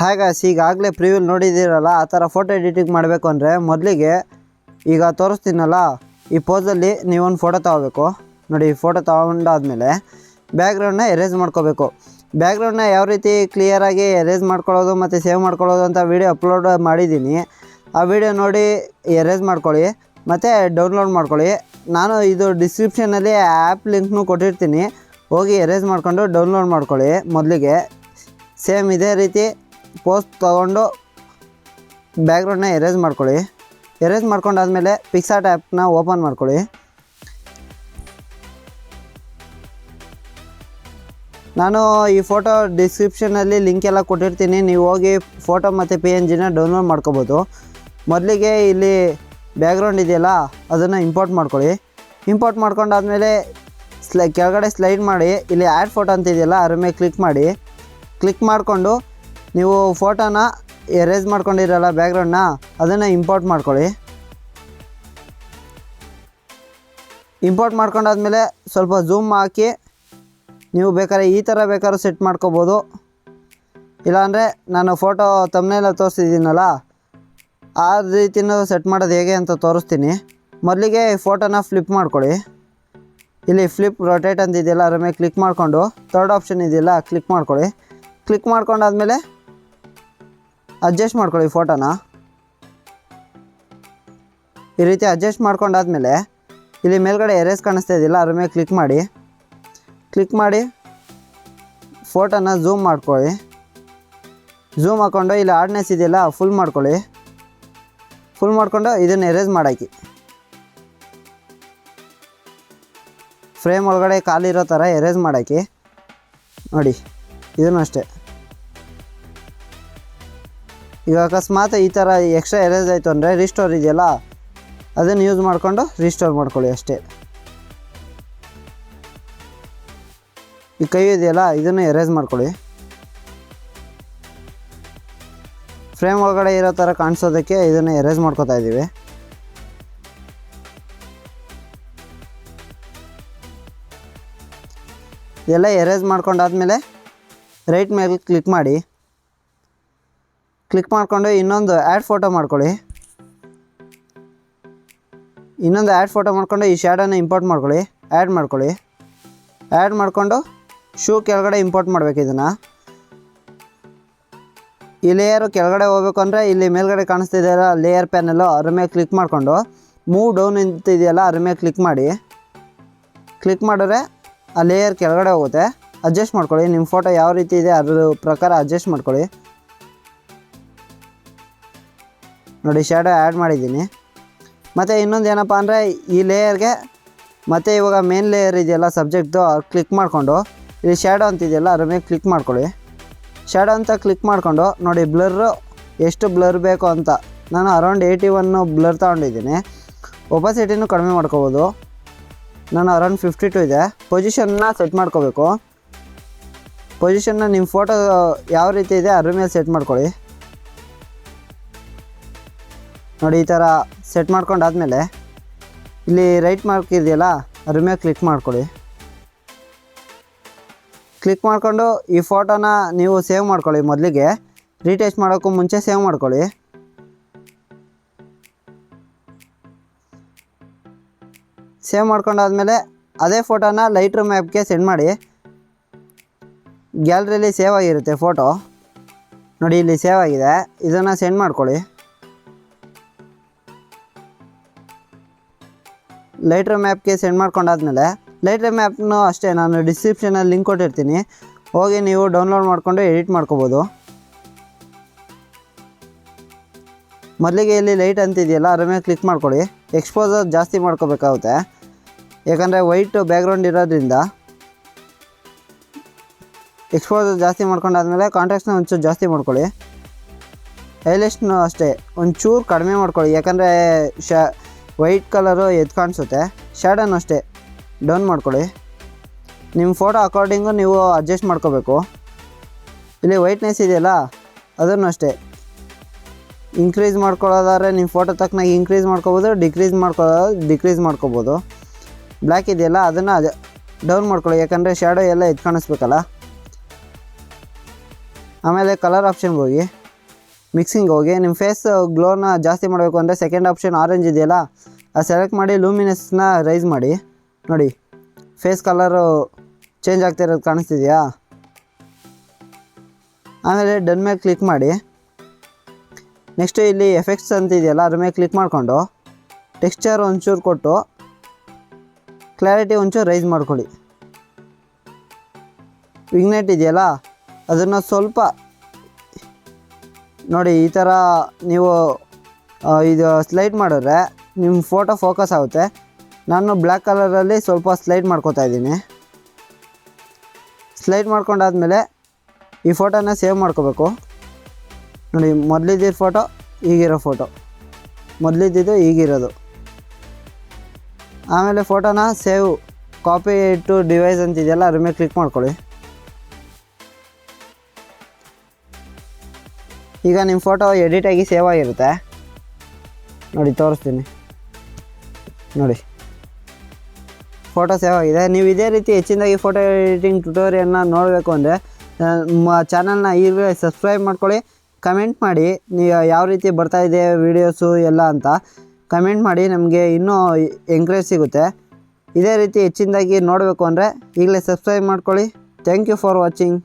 ಹಾಗಾಸಿ ಈಗಾಗಲೇ ಪ್ರಿವ್ಯೂಲ್ ನೋಡಿದ್ದೀರಲ್ಲ, ಆ ಥರ ಫೋಟೋ ಎಡಿಟಿಂಗ್ ಮಾಡಬೇಕು ಅಂದರೆ ಮೊದಲಿಗೆ ಈಗ ತೋರಿಸ್ತೀನಲ್ಲ, ಈ ಪೋಸಲ್ಲಿ ನೀವೊಂದು ಫೋಟೋ ತಗೋಬೇಕು. ನೋಡಿ ಫೋಟೋ ತೊಗೊಂಡಾದಮೇಲೆ ಬ್ಯಾಕ್ಗ್ರೌಂಡ್ನ ಎರೇಸ್ ಮಾಡ್ಕೋಬೇಕು. ಬ್ಯಾಕ್ಗ್ರೌಂಡ್ನ ಯಾವ ರೀತಿ ಕ್ಲಿಯರಾಗಿ ಎರೇಸ್ ಮಾಡ್ಕೊಳ್ಳೋದು ಮತ್ತು ಸೇವ್ ಮಾಡ್ಕೊಳ್ಳೋದು ಅಂತ ವೀಡಿಯೋ ಅಪ್ಲೋಡ್ ಮಾಡಿದ್ದೀನಿ. ಆ ವಿಡಿಯೋ ನೋಡಿ ಎರೇಸ್ ಮಾಡ್ಕೊಳ್ಳಿ, ಮತ್ತು ಡೌನ್ಲೋಡ್ ಮಾಡ್ಕೊಳ್ಳಿ. ನಾನು ಇದು ಡಿಸ್ಕ್ರಿಪ್ಷನಲ್ಲಿ ಆ್ಯಪ್ ಲಿಂಕ್ನೂ ಕೊಟ್ಟಿರ್ತೀನಿ. ಹೋಗಿ ಎರೇಸ್ ಮಾಡ್ಕೊಂಡು ಡೌನ್ಲೋಡ್ ಮಾಡ್ಕೊಳ್ಳಿ ಮೊದಲಿಗೆ. ಸೇಮ್ ಇದೇ ರೀತಿ ಪೋಸ್ಟ್ ತೊಗೊಂಡು ಬ್ಯಾಕ್ಗ್ರೌಂಡ್ನ ಎರೇಸ್ ಮಾಡ್ಕೊಳ್ಳಿ. ಎರೇಸ್ ಮಾಡ್ಕೊಂಡಾದಮೇಲೆ ಪಿಕ್ಸಾರ್ಟ್ ಆ್ಯಪ್ನ ಓಪನ್ ಮಾಡ್ಕೊಳ್ಳಿ. ನಾನು ಈ ಫೋಟೋ ಡಿಸ್ಕ್ರಿಪ್ಷನಲ್ಲಿ ಲಿಂಕ್ ಎಲ್ಲ ಕೊಟ್ಟಿರ್ತೀನಿ. ನೀವು ಹೋಗಿ ಫೋಟೋ ಮತ್ತು ಪಿ ಎನ್ ಜಿನ ಡೌನ್ಲೋಡ್ ಮಾಡ್ಕೋಬೋದು. ಮೊದಲಿಗೆ ಇಲ್ಲಿ ಬ್ಯಾಕ್ಗ್ರೌಂಡ್ ಇದೆಯಲ್ಲ, ಅದನ್ನು ಇಂಪೋರ್ಟ್ ಮಾಡ್ಕೊಳ್ಳಿ. ಇಂಪೋರ್ಟ್ ಮಾಡ್ಕೊಂಡಾದಮೇಲೆ ಸ್ಲೈ, ಕೆಳಗಡೆ ಸ್ಲೈಡ್ ಮಾಡಿ. ಇಲ್ಲಿ ಆ್ಯಡ್ ಫೋಟೋ ಅಂತ ಇದೆಯಲ್ಲ, ಅದ್ರ ಮೇಲೆ ಕ್ಲಿಕ್ ಮಾಡಿ. ಕ್ಲಿಕ್ ಮಾಡಿಕೊಂಡು ನೀವು ಫೋಟೋನ ಎರೇಸ್ ಮಾಡ್ಕೊಂಡಿರಲ್ಲ ಬ್ಯಾಕ್ಗ್ರೌಂಡ್ನ ಅದನ್ನು ಇಂಪೋರ್ಟ್ ಮಾಡ್ಕೊಳ್ಳಿ. ಇಂಪೋರ್ಟ್ ಮಾಡ್ಕೊಂಡಾದ್ಮೇಲೆ ಸ್ವಲ್ಪ ಝೂಮ್ ಹಾಕಿ, ನೀವು ಬೇಕಾದ್ರೆ ಈ ಥರ ಬೇಕಾದ್ರೂ ಸೆಟ್ ಮಾಡ್ಕೋಬೋದು. ಇಲ್ಲಾಂದರೆ ನಾನು ಫೋಟೋ ತಮ್ಮನೆಲ್ಲ ತೋರಿಸಿದ್ದೀನಲ್ಲ, ಆ ರೀತಿಯೂ ಸೆಟ್ ಮಾಡೋದು ಹೇಗೆ ಅಂತ ತೋರಿಸ್ತೀನಿ. ಮೊದಲಿಗೆ ಫೋಟೋನ ಫ್ಲಿಪ್ ಮಾಡ್ಕೊಳ್ಳಿ. ಇಲ್ಲಿ ಫ್ಲಿಪ್ ರೊಟೇಟ್ ಅಂತ ಇದೆಯಲ್ಲ ಅದ್ರ ಮೇಲೆ ಕ್ಲಿಕ್ ಮಾಡಿಕೊಂಡು ಥರ್ಡ್ ಆಪ್ಷನ್ ಇದೆಯಲ್ಲ ಕ್ಲಿಕ್ ಮಾಡ್ಕೊಳ್ಳಿ. ಕ್ಲಿಕ್ ಮಾಡ್ಕೊಂಡಾದ್ಮೇಲೆ ಅಡ್ಜಸ್ಟ್ ಮಾಡ್ಕೊಳ್ಳಿ ಫೋಟೋನ ಈ ರೀತಿ ಅಡ್ಜಸ್ಟ್ ಮಾಡ್ಕೊಂಡಾದ್ಮೇಲೆ ಇಲ್ಲಿ ಮೇಲ್ಗಡೆ ಎರೇಸ್ ಕಾಣಿಸ್ತಾ ಇದೆಯಲ್ಲ, ಅದ್ರ ಮೇಲೆ ಕ್ಲಿಕ್ ಮಾಡಿ. ಕ್ಲಿಕ್ ಮಾಡಿ ಫೋಟೋನ ಝೂಮ್ ಮಾಡ್ಕೊಳ್ಳಿ. ಝೂಮ್ ಹಾಕ್ಕೊಂಡು ಇಲ್ಲಿ ಆರ್ಡ್ನೆಸ್ ಇದೆಯಲ್ಲ ಫುಲ್ ಮಾಡ್ಕೊಳ್ಳಿ. ಫುಲ್ ಮಾಡಿಕೊಂಡು ಇದನ್ನು ಎರೇಸ್ ಮಾಡಾಕಿ. ಫ್ರೇಮ್ ಒಳಗಡೆ ಖಾಲಿ ಇರೋ ಥರ ಎರೇಸ್ ಮಾಡಾಕಿ. ನೋಡಿ, ಇದನ್ನು ಅಷ್ಟೇ. ಈಗ ಅಕಸ್ಮಾತ್ ಈ ಥರ ಎಕ್ಸ್ಟ್ರಾ ಎರೇಸ್ ಆಯಿತು ಅಂದರೆ ರಿಸ್ಟೋರ್ ಇದೆಯಲ್ಲ? ಅದನ್ನು ಯೂಸ್ ಮಾಡಿಕೊಂಡು ರಿಸ್ಟೋರ್ ಮಾಡ್ಕೊಳ್ಳಿ ಅಷ್ಟೇ. ಈ ಕೈ ಇದೆಯಲ್ಲ, ಇದನ್ನು ಎರೇಸ್ ಮಾಡ್ಕೊಳ್ಳಿ. ಫ್ರೇಮ್ ಒಳಗಡೆ ಇರೋ ಥರ ಕಾಣಿಸೋದಕ್ಕೆ ಇದನ್ನು ಎರೇಸ್ ಮಾಡ್ಕೋತಾ ಇದ್ದೀವಿ. ಇದೆಲ್ಲ ಎರೇಸ್ ಮಾಡ್ಕೊಂಡಾದ್ಮೇಲೆ ರೈಟ್ ಮೇಲೆ ಕ್ಲಿಕ್ ಮಾಡಿ. ಕ್ಲಿಕ್ ಮಾಡಿಕೊಂಡು ಇನ್ನೊಂದು ಆ್ಯಡ್ ಫೋಟೋ ಮಾಡ್ಕೊಳ್ಳಿ. ಇನ್ನೊಂದು ಆ್ಯಡ್ ಫೋಟೋ ಮಾಡ್ಕೊಂಡು ಈ ಶ್ಯಾಡೋನ ಇಂಪೋರ್ಟ್ ಮಾಡ್ಕೊಳ್ಳಿ. ಆ್ಯಡ್ ಮಾಡ್ಕೊಳ್ಳಿ. ಆ್ಯಡ್ ಮಾಡಿಕೊಂಡು ಶೂ ಕೆಳಗಡೆ ಇಂಪೋರ್ಟ್ ಮಾಡಬೇಕು ಇದನ್ನು. ಈ ಲೇಯರು ಕೆಳಗಡೆ ಹೋಗ್ಬೇಕು ಅಂದರೆ ಇಲ್ಲಿ ಮೇಲ್ಗಡೆ ಕಾಣಿಸ್ತಿದೆಯಲ್ಲ ಲೇಯರ್ ಪ್ಯಾನಲ್ಲು ಅದ್ರ ಮೇಲೆ ಕ್ಲಿಕ್ ಮಾಡಿಕೊಂಡು ಮೂವ್ ಡೌನ್ ಅಂತ ಇದೆಯಲ್ಲ ಅದ್ರ ಮೇಲೆ ಕ್ಲಿಕ್ ಮಾಡಿ. ಕ್ಲಿಕ್ ಮಾಡಿದ್ರೆ ಆ ಲೇಯರ್ ಕೆಳಗಡೆ ಹೋಗುತ್ತೆ. ಅಡ್ಜಸ್ಟ್ ಮಾಡ್ಕೊಳ್ಳಿ. ನಿಮ್ಮ ಫೋಟೋ ಯಾವ ರೀತಿ ಇದೆ ಅದ್ರ ಪ್ರಕಾರ ಅಡ್ಜಸ್ಟ್ ಮಾಡ್ಕೊಳ್ಳಿ. ನೋಡಿ ಶ್ಯಾಡೋ ಆ್ಯಡ್ ಮಾಡಿದ್ದೀನಿ. ಮತ್ತು ಇನ್ನೊಂದು ಏನಪ್ಪ ಅಂದರೆ ಈ ಲೇಯರ್ಗೆ ಮತ್ತು ಇವಾಗ ಮೇನ್ ಲೇಯರ್ ಇದೆಯಲ್ಲ ಸಬ್ಜೆಕ್ಟ್ದು ಕ್ಲಿಕ್ ಮಾಡಿಕೊಂಡು, ಇಲ್ಲಿ ಶ್ಯಾಡೋ ಅಂತಿದೆಯಲ್ಲ ಅದ್ರ ಮೇಲೆ ಕ್ಲಿಕ್ ಮಾಡ್ಕೊಳ್ಳಿ. ಶ್ಯಾಡೋ ಅಂತ ಕ್ಲಿಕ್ ಮಾಡಿಕೊಂಡು, ನೋಡಿ ಬ್ಲರ್ರು ಎಷ್ಟು ಬ್ಲರ್ ಬೇಕು ಅಂತ. ನಾನು ಅರೌಂಡ್ ಏಯ್ಟಿ ಒನ್ನು ಬ್ಲರ್ ತೊಗೊಂಡಿದ್ದೀನಿ ಒಪಾಸಿಟಿನೂ ಕಡಿಮೆ ಮಾಡ್ಕೋಬೋದು. ನಾನು ಅರೌಂಡ್ ಫಿಫ್ಟಿ ಟು ಇದೆ ಪೊಸಿಷನ್ನ ಸೆಟ್ ಮಾಡ್ಕೋಬೇಕು. ಪೊಸಿಷನ್ನ ನಿಮ್ಮ ಫೋಟೋ ಯಾವ ರೀತಿ ಇದೆ ಅದ್ರ ಮೇಲೆ ಸೆಟ್ ಮಾಡ್ಕೊಳ್ಳಿ. ನೋಡಿ, ಈ ಥರ ಸೆಟ್ ಮಾಡ್ಕೊಂಡಾದ್ಮೇಲೆ ಇಲ್ಲಿ ರೈಟ್ ಮಾರ್ಕ್ ಇದೆಯಲ್ಲ ಅದ್ರ ಮೇಲೆ ಕ್ಲಿಕ್ ಮಾಡ್ಕೊಳ್ಳಿ. ಕ್ಲಿಕ್ ಮಾಡಿಕೊಂಡು ಈ ಫೋಟೋನ ನೀವು ಸೇವ್ ಮಾಡ್ಕೊಳ್ಳಿ ಮೊದಲಿಗೆ. ರೀಟೇಚ್ ಮಾಡೋಕ್ಕೂ ಮುಂಚೆ ಸೇವ್ ಮಾಡ್ಕೊಳ್ಳಿ. ಸೇವ್ ಮಾಡ್ಕೊಂಡಾದ್ಮೇಲೆ ಅದೇ ಫೋಟೋನ ಲೈಟ್ ರೂಮ್ ಆ್ಯಪ್ಗೆ ಸೆಂಡ್ ಮಾಡಿ. ಗ್ಯಾಲ್ರಿಯಲ್ಲಿ ಸೇವ್ ಆಗಿರುತ್ತೆ ಫೋಟೋ ನೋಡಿ, ಇಲ್ಲಿ ಸೇವ್ ಆಗಿದೆ. ಇದನ್ನು ಸೆಂಡ್ ಮಾಡ್ಕೊಳ್ಳಿ. ಲೈಟ್ರ್ ಮ್ಯಾಪ್ಗೆ ಸೆಂಡ್ ಮಾಡ್ಕೊಂಡಾದ್ಮೇಲೆ ಲೈಟ್ರ್ ಮ್ಯಾಪ್ನು ಅಷ್ಟೇ, ನಾನು ಡಿಸ್ಕ್ರಿಪ್ಷನಲ್ಲಿ ಲಿಂಕ್ ಕೊಟ್ಟಿರ್ತೀನಿ. ಹೋಗಿ ನೀವು ಡೌನ್ಲೋಡ್ ಮಾಡಿಕೊಂಡು ಎಡಿಟ್ ಮಾಡ್ಕೋಬೋದು. ಮೊದಲಿಗೆ ಇಲ್ಲಿ ಲೈಟ್ ಅಂತಿದೆಯಲ್ಲ, ಅದ್ರ ಮೇಲೆ ಕ್ಲಿಕ್ ಮಾಡ್ಕೊಳ್ಳಿ. ಎಕ್ಸ್ಪೋಸರ್ ಜಾಸ್ತಿ ಮಾಡ್ಕೋಬೇಕಾಗುತ್ತೆ. ಯಾಕಂದರೆ ವೈಟ್ ಬ್ಯಾಕ್ಗ್ರೌಂಡ್ ಇರೋದ್ರಿಂದ ಎಕ್ಸ್ಪೋಸರ್ ಜಾಸ್ತಿ ಮಾಡ್ಕೊಂಡಾದ್ಮೇಲೆ ಕಾಂಟ್ರಾಕ್ಟ್ಸ್ನ ಒಂಚೂರು ಜಾಸ್ತಿ ಮಾಡ್ಕೊಳ್ಳಿ. ಹೈಲೈಟ್ಸ್ನು ಅಷ್ಟೇ, ಒಂಚೂರು ಕಡಿಮೆ ಮಾಡ್ಕೊಳ್ಳಿ. ಯಾಕಂದರೆ ಶಾ ವೈಟ್ ಕಲರು ಎದ್ದು ಕಾಣಿಸುತ್ತೆ. ಶ್ಯಾಡೋನು ಅಷ್ಟೇ. ಡೌನ್ ಮಾಡ್ಕೊಳ್ಳಿ. ನಿಮ್ಮ ಫೋಟೋ ಅಕಾರ್ಡಿಂಗು ನೀವು ಅಡ್ಜಸ್ಟ್ ಮಾಡ್ಕೋಬೇಕು. ಇಲ್ಲಿ ವೈಟ್ನೆಸ್ ಇದೆಯಲ್ಲ, ಅದನ್ನು ಅಷ್ಟೇ. ಇನ್ಕ್ರೀಸ್ ಮಾಡ್ಕೊಳ್ಳೋದಾದ್ರೆ ನಿಮ್ಮ ಫೋಟೋ ತಕ್ಕನಾಗಿ ಇನ್ಕ್ರೀಸ್ ಮಾಡ್ಕೋಬೋದು ಡಿಕ್ರೀಸ್ ಮಾಡ್ಕೊಳ್ಳೋದು ಡಿಕ್ರೀಸ್ ಮಾಡ್ಕೋಬೋದು. ಬ್ಲ್ಯಾಕ್ ಇದೆಯಲ್ಲ, ಅದನ್ನು ಡೌನ್ ಮಾಡ್ಕೊಳ್ಳಿ, ಯಾಕಂದರೆ ಶ್ಯಾಡೋ ಎಲ್ಲ ಎದ್ದು ಕಾಣಿಸ್ಬೇಕಲ್ಲ. ಆಮೇಲೆ ಕಲರ್ ಆಪ್ಷನ್ಗೆ ಹೋಗಿ. ಮಿಕ್ಸಿಂಗ್ ಹೋಗಿ. ನಿಮ್ಮ ಫೇಸ್ ಗ್ಲೋನ ಜಾಸ್ತಿ ಮಾಡಬೇಕು ಅಂದರೆ ಸೆಕೆಂಡ್ ಆಪ್ಷನ್ ಆರೆಂಜ್ ಇದೆಯಲ್ಲ, ಅದು ಸೆಲೆಕ್ಟ್ ಮಾಡಿ ಲೂಮಿನೆಸ್ನ ರೈಸ್ ಮಾಡಿ. ನೋಡಿ ಫೇಸ್ ಕಲರು ಚೇಂಜ್ ಆಗ್ತಿರೋದು ಕಾಣಿಸ್ತಿದೆಯಾ? ಆಮೇಲೆ ಡನ್ ಮೇಲೆ ಕ್ಲಿಕ್ ಮಾಡಿ. ನೆಕ್ಸ್ಟು ಇಲ್ಲಿ ಎಫೆಕ್ಟ್ಸ್ ಅಂತ ಇದೆಯಲ್ಲ, ಅದ್ರ ಮೇಲೆ ಕ್ಲಿಕ್ ಮಾಡಿಕೊಂಡು ಟೆಕ್ಸ್ಚರ್ ಒಂಚೂರು ಕೊಟ್ಟು ಕ್ಲಾರಿಟಿ ಒಂಚೂರು ರೈಸ್ ಮಾಡ್ಕೊಳ್ಳಿ. ವಿಗ್ನೆಟ್ ಇದೆಯಲ್ಲ, ಅದನ್ನು ಸ್ವಲ್ಪ ನೋಡಿ, ಈ ಥರ ನೀವು ಇದು ಸ್ಲೈಡ್ ಮಾಡಿದ್ರೆ ನಿಮ್ಮ ಫೋಟೋ ಫೋಕಸ್ ಆಗುತ್ತೆ. ನಾನು ಬ್ಲ್ಯಾಕ್ ಕಲರಲ್ಲಿ ಸ್ವಲ್ಪ ಸ್ಲೈಡ್ ಮಾಡ್ಕೋತಾ ಇದ್ದೀನಿ. ಸ್ಲೈಡ್ ಮಾಡ್ಕೊಂಡಾದಮೇಲೆ ಈ ಫೋಟೋನ ಸೇವ್ ಮಾಡ್ಕೋಬೇಕು. ನೋಡಿ ಮೊದಲಿದ್ದಿರೋ ಫೋಟೋ ಈಗಿರೋ ಫೋಟೋ ಮೊದಲಿದ್ದಿದ್ದು, ಈಗಿರೋದು. ಆಮೇಲೆ ಫೋಟೋನ ಸೇವ್ ಕಾಪಿ ಟು ಡಿವೈಸ್ ಅಂತಿದೆಯಲ್ಲ, ಅದ್ರ ಮೇಲೆ ಕ್ಲಿಕ್ ಮಾಡ್ಕೊಳ್ಳಿ. ಈಗ ನಿಮ್ಮ ಫೋಟೋ ಎಡಿಟ್ ಆಗಿ ಸೇವ್ ಆಗಿರುತ್ತೆ. ನೋಡಿ, ತೋರಿಸ್ತೀನಿ. ನೋಡಿ. ಫೋಟೋ ಸೇವ್ ಆಗಿದೆ. ನೀವು ಇದೇ ರೀತಿ ಹೆಚ್ಚಿನದಾಗಿ ಫೋಟೋ ಎಡಿಟಿಂಗ್ ಟ್ಯುಟೋರಿಯಲ್ನ ನೋಡಬೇಕು ಅಂದರೆ ಚಾನಲ್ನ ಈಗಲೇ ಸಬ್ಸ್ಕ್ರೈಬ್ ಮಾಡ್ಕೊಳ್ಳಿ. ಕಮೆಂಟ್ ಮಾಡಿ ನೀವು ಯಾವ ರೀತಿ ಬರ್ತಾ ಇದೆ ವೀಡಿಯೋಸು ಎಲ್ಲ ಅಂತ. ಕಮೆಂಟ್ ಮಾಡಿ, ನಮಗೆ ಇನ್ನೂ ಎಂಕರೇಜ್ ಸಿಗುತ್ತೆ. ಇದೇ ರೀತಿ ಹೆಚ್ಚಿನದಾಗಿ ನೋಡಬೇಕು ಅಂದರೆ, ಈಗಲೇ ಸಬ್ಸ್ಕ್ರೈಬ್ ಮಾಡ್ಕೊಳ್ಳಿ. Thank you for watching